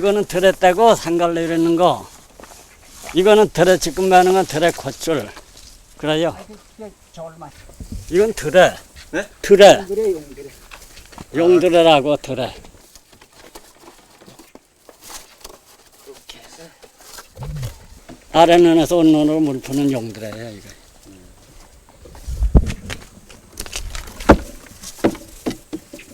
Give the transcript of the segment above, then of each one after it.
이거는 들에 떼고 상갈래 이러는 거. 이거는 들에 지금 매는 건 들에 콧줄. 그래요. 이건 들에. 네? 들에. 용들에라고 들에. 이렇게 해서 아랫눈에서 온 눈으로 물 푸는 용들에요, 이거.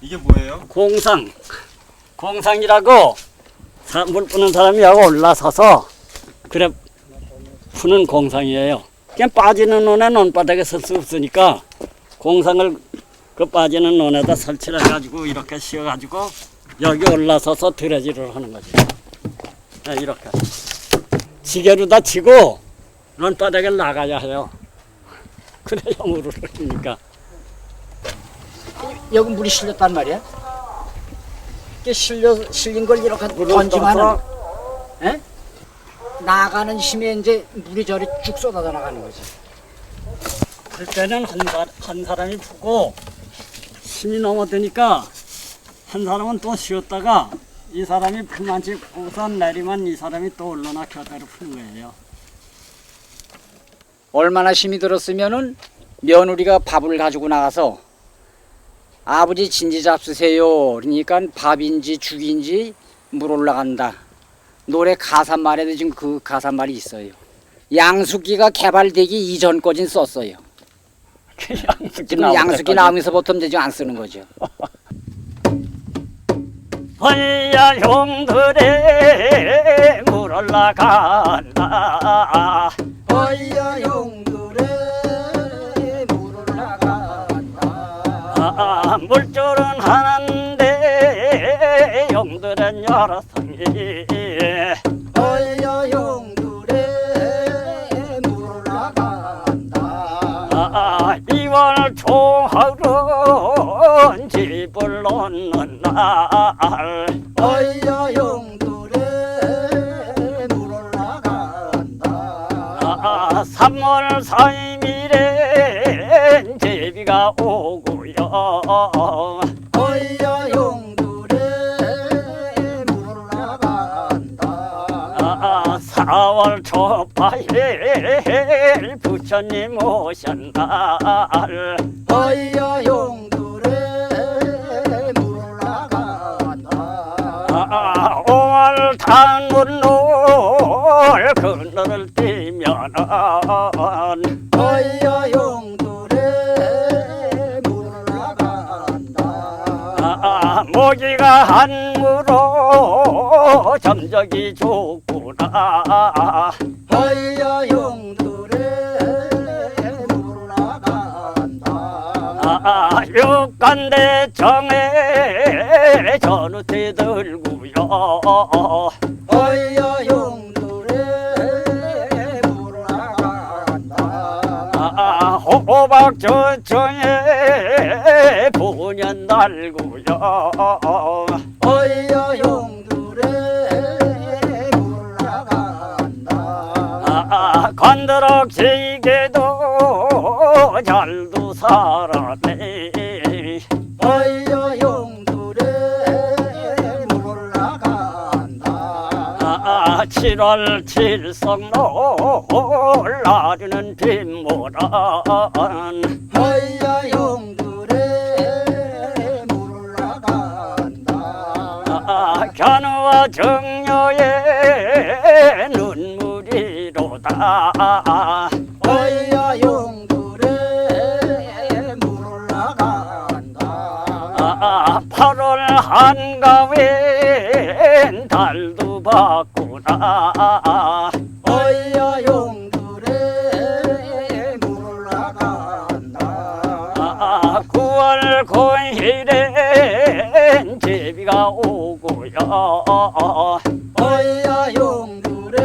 이게 뭐예요? 공상. 공상이라고 사- 물 푸는 사람이 하고 올라서서 그래 푸는 공상이에요. 그냥 빠지는 논에 논바닥에 설 수 없으니까 공상을 그 빠지는 논에다 설치를 해가지고 이렇게 씌워가지고 여기 올라서서 드레지를 하는 거지. 네, 이렇게. 지게로다 치고 논바닥에 나가야 해요. 그래야 물을 흘리니까. 여기 물이 실렸단 말이야. 이게 실려 실린 걸 이렇게 던지면은 에? 나가는 힘에 이제 물이 저리 쭉 쏟아져 나가는 거지. 할 때는 한, 사, 한 사람이 푸고 힘이 넘어드니까 한 사람은 또 쉬었다가 이 사람이 그만치 우선 내리면 이 사람이 또 올라나 겨대로 푸는 거예요. 얼마나 힘이 들었으면은 며느리가 밥을 가지고 나가서 아버지 진지 잡수세요. 그러니까 밥인지 죽인지 물 올라간다. 노래 가사말에도 지금 그 가사말이 있어요. 양숙기가 개발되기 이전 거진 썼어요. 지금 양숙기 나오면서부터 이제 안 쓰는 거죠. 벌야 형들의 물 올라간다 어이야 용 물줄은 하나인데 형들은 여러 성이 어이야 용들에 물 올라간다. 아, 이월 초하루는 집을 놓는 날 어이야 용들에 물 올라간다. 아, 3월 4일 어이야 용들에 물 올라간다. 아, 4월 초파일 부처님 오신 날 어이야 용들에 물 올라간다. 아, 5월 단물놀 그늘을 띄면은 어 아, 모기가 한무로 점적이 좋구나 어이야 용들에 물 올라간다. 아, 육간대청에 전우태 들고요 어이야 용들에 물 올라간다. 아, 호박 저청에 달고요 어이야 용들에 물 올라간다. 아, 건드럭 지게도 잘도 살았네 용들에 물 올라간다. 아, 7월 칠성놀 나르는 빗모란 정녀의 눈물이로다 어이야 용들에 물 올라간다. 아, 8월 한가윈 달도 봤구나 오고요 어이야 용들에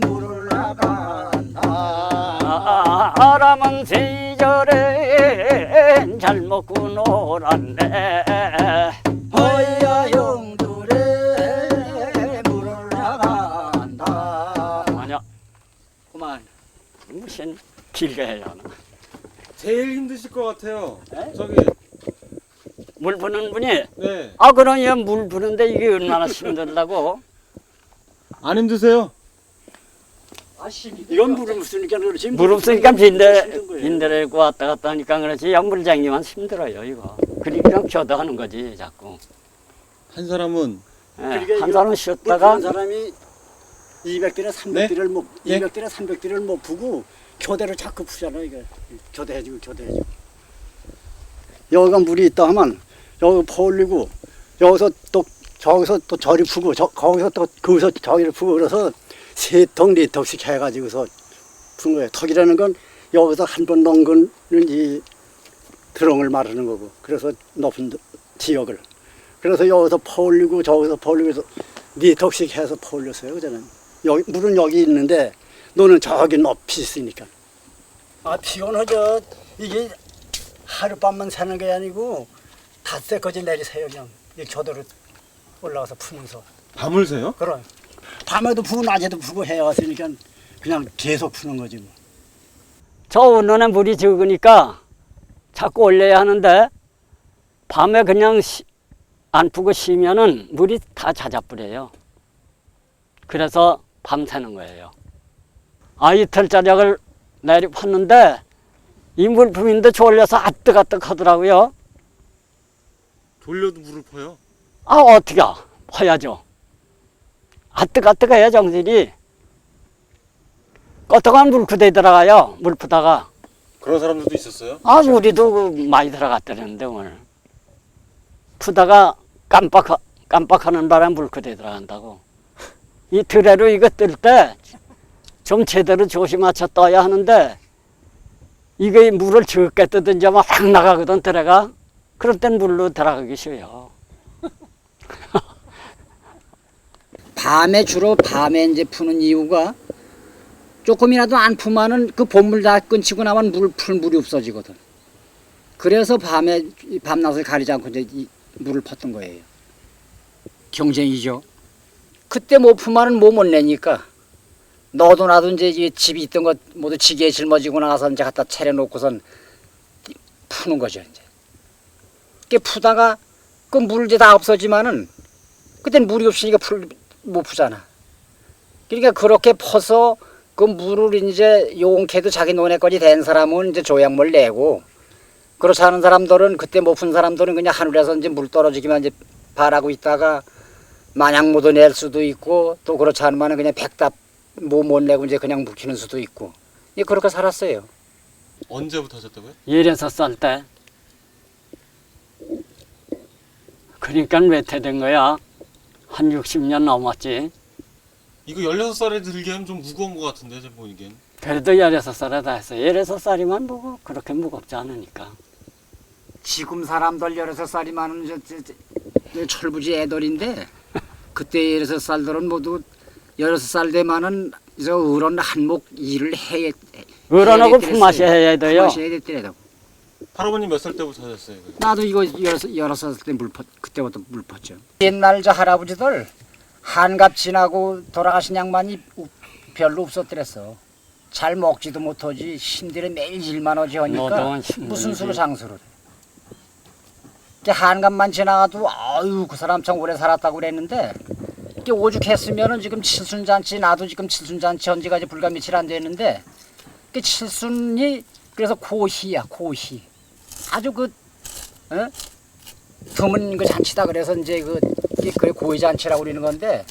물 올라간다. 아, 아람은 시절엔 잘 먹고 놀았네 어이야 용들에 물 올라간다. 아니야 그만. 무슨 길게 해야 하나 제일 힘드실 것 같아요. 네? 저기 물 부는 분이 네. 아 그러냐 물 부는데 이게 얼마나 힘들다고 안 힘드세요? 이건 물을 없으니까 그렇지. 물 없으니까 빈대. 빈대래고 왔다 갔다 하니까 그렇지 약물장님은 힘들어요 이거 그리 그냥 겨도 하는 거지 자꾸 한 사람은 예, 그러니까 한 이거 사람은 물 쉬었다가 푸는 사람이 200대나 300대를 못 네? 200대나 300대를 못 푸고 교대로 자꾸 푸잖아 이거. 교대해주고 교대해주고. 여기가 물이 있다 하면 여기 퍼올리고 여기서 또 저기서 또 저리 푸고 저 거기서 또 거기서 저기를 푸고 그래서 세통 네 통씩 해가지고서 푸는 거예요. 턱이라는 건 여기서 한번 거는 이 드렁을 말하는 거고 그래서 높은 지역을. 그래서 여기서 퍼올리고 저기서 퍼올리고 해서 네 턱씩 해서 퍼올렸어요 그전엔. 여기 물은 여기 있는데 너는 저기 높이 있으니까. 아 피곤하죠. 이게 하룻밤만 사는 게 아니고 닷새까지 내리세요 그냥 이 교도로 올라가서 푸면서 밤을 새요? 그럼 밤에도 푸고 낮에도 푸고 해왔으니까 그냥 계속 푸는 거지 뭐. 저 원원에 물이 적으니까 자꾸 올려야 하는데 밤에 그냥 쉬- 안 푸고 쉬면은 물이 다 잦아버려요. 그래서 밤 새는 거예요. 아 이틀 저녁을 내리 팠는데 이 물품인데 졸려서 아뜩아뜩 하더라고요. 돌려도 물을 퍼요. 아 어떻게 퍼야죠. 아뜩아뜩해요 정신이. 껐다간 물구대에 들어가요. 물 푸다가. 그런 사람들도 있었어요? 아, 우리도 그 많이 들어갔다는데 오늘 푸다가 깜빡 깜빡하는 바람 물 그대 들어간다고. 이 드레로 이거 뜰 때 좀 제대로 조심하쳐 떠야 하는데 이게 물을 적게 뜨든지 아마 확 나가거든 드레가. 그럴 땐 물로 들어가기 쉬워요. 밤에 주로 밤에 이제 푸는 이유가 조금이라도 안 푸면은 그 봄물 다 끊치고 나면 물 풀 물이 없어지거든. 그래서 밤에 이 밤낮을 가리지 않고 이제 이 물을 팠던 거예요. 경쟁이죠. 그때 못 푸면은 뭐 못 내니까 너도 나도 이제 이 집이 있던 것 모두 지게에 짊어지고 나가서 이제 갖다 차려놓고선 푸는 거죠 이제. 그 푸다가 그 물 이제 다 없어지면은 그땐 물이 없으니까 풀 못 푸잖아. 그러니까 그렇게 퍼서 그 물을 이제 용케도 자기 논에까지 된 사람은 이제 조약물 내고 그렇지 않은 사람들은 그때 못 푼 사람들은 그냥 하늘에서 이제 물 떨어지기만 이제 바라고 있다가 마냥 못 낼 수도 있고 또 그렇지 않으면 그냥 백답 뭐 못 내고 이제 그냥 묵히는 수도 있고 예 그렇게 살았어요. 언제부터 하셨다고요? 열여섯 살 때. 그러니까 외퇴된 거야. 한 60년 넘었지. 이거 16살에 들기엔 좀 무거운 것 같은데 제가 보기엔. 그래도 열여섯 살에 다 했어. 열여섯 살이면 뭐 그렇게 무겁지 않으니까. 지금 사람들 열여섯 살이면은 저, 저, 저, 저 철부지 애들인데 그때 열여섯 살들은 모두 열여섯 살 되면은 저 어른 한몫 일을 해 어른하고 해야 품맛이 해야 돼요. 품맛이 해야 됐더라도 할아버님 몇 살 때부터 하셨어요? 이거? 나도 이거 열여섯 열여섯 살때물 퍼, 그때부터 물 펐죠. 옛날 저 할아버지들 한갑 지나고 돌아가신 양반이 우- 별로 없었더랬어. 잘 먹지도 못하지 힘들어 매일 일만 하지 하니까 노동은 힘들지. 무슨 수로 장수를 해. 이렇게 한갑만 지나가도 아유 그 사람 참 오래 살았다고 그랬는데 이렇게 오죽했으면은 지금 칠순잔치 나도 지금 칠순잔치 한 지가 이제 불과 며칠 안 됐는데 그 칠순이 그래서 고희야 고희 아주 그 어? 드문 그 잔치다 그래서 이제 그 그게 고희 잔치라고 그러는 건데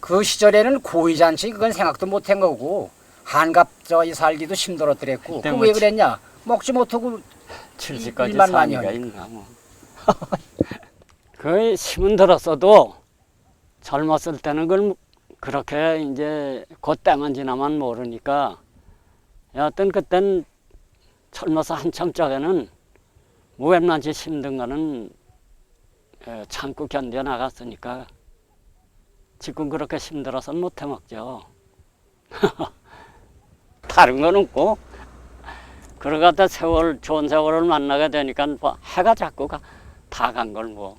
그 시절에는 고희 잔치 그건 생각도 못 한 거고 한갑 저이 살기도 힘들었더랬고 그왜 그랬냐 먹지 못하고 70까지 일만 많이 하니까. 뭐. 그 힘은 들었어도 젊었을 때는 그걸 그렇게 이제 그때만 지나면 모르니까 여하튼 그땐 젊어서 적에는 뭐 웬만치 힘든 거는 에, 참고 견뎌 나갔으니까 지금 그렇게 힘들어서 못 해먹죠. 다른 건 없고 그러가다 세월 좋은 세월을 만나게 되니까 뭐 해가 자꾸 다 간 걸 뭐.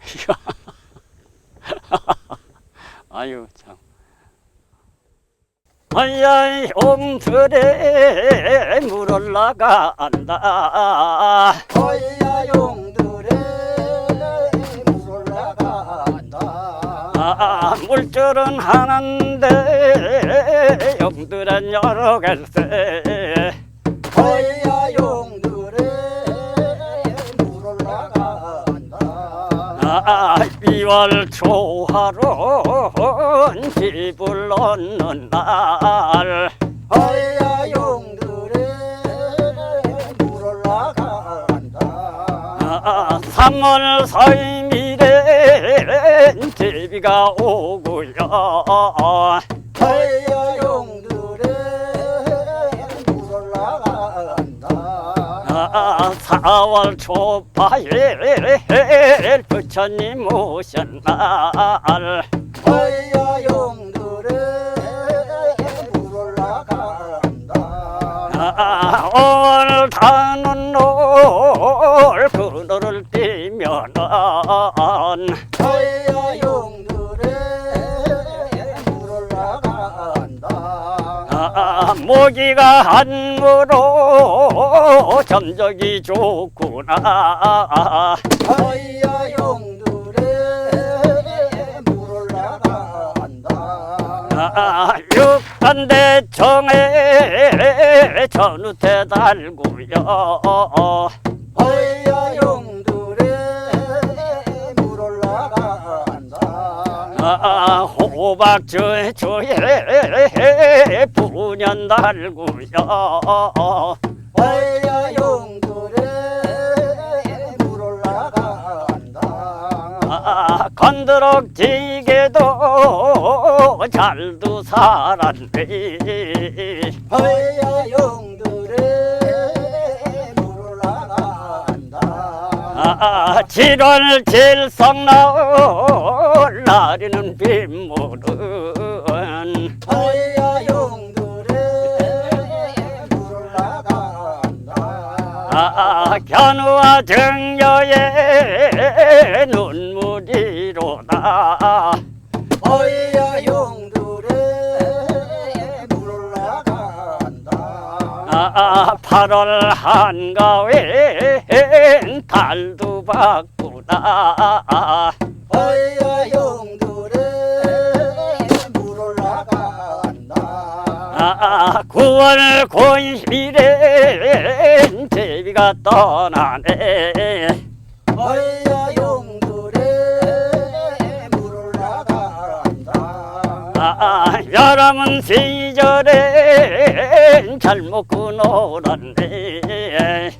아유 참. 아야이 옹들에 물 올라간다. 아야 용들에 물 올라간다. 아, 물줄은 하나인데 용들은 여러 개세 아야 용들에 물 올라간다. 아, 아, 월 초하룬 집을 얻는 날. 허야 용들에 물 올라간다. 아, 3월 서임일엔 제비가 오고요 4월 초파에 부처님 오신 날 허야 용들에 물 올라간다. 아, 오늘 타는 놀 그늘을 띄면 모기가 한무로 점적이 좋구나. 허야 용들에 물 올라간다. 아, 육반대 정에 전우태 달구요. 허야 용들에 물 올라간다. 아, 호박 저에 저에 분연 달구요 허야 용들에 물 올라간다 아, 건드럭 지게도 잘도 살았네 허야 용들에 아, 7월 칠성 나올 날에는 빗물은 허야 용들에 물 올라간다. 아, 견우와 정여의 눈물이로다 허야 아, 8월 한가위엔 달도 받구나. 허야 용들에 물 올라간다 아, 9월 고일엔 제비가 떠나네. 허야 아, 여름은 시절엔 잘 먹고 놀았네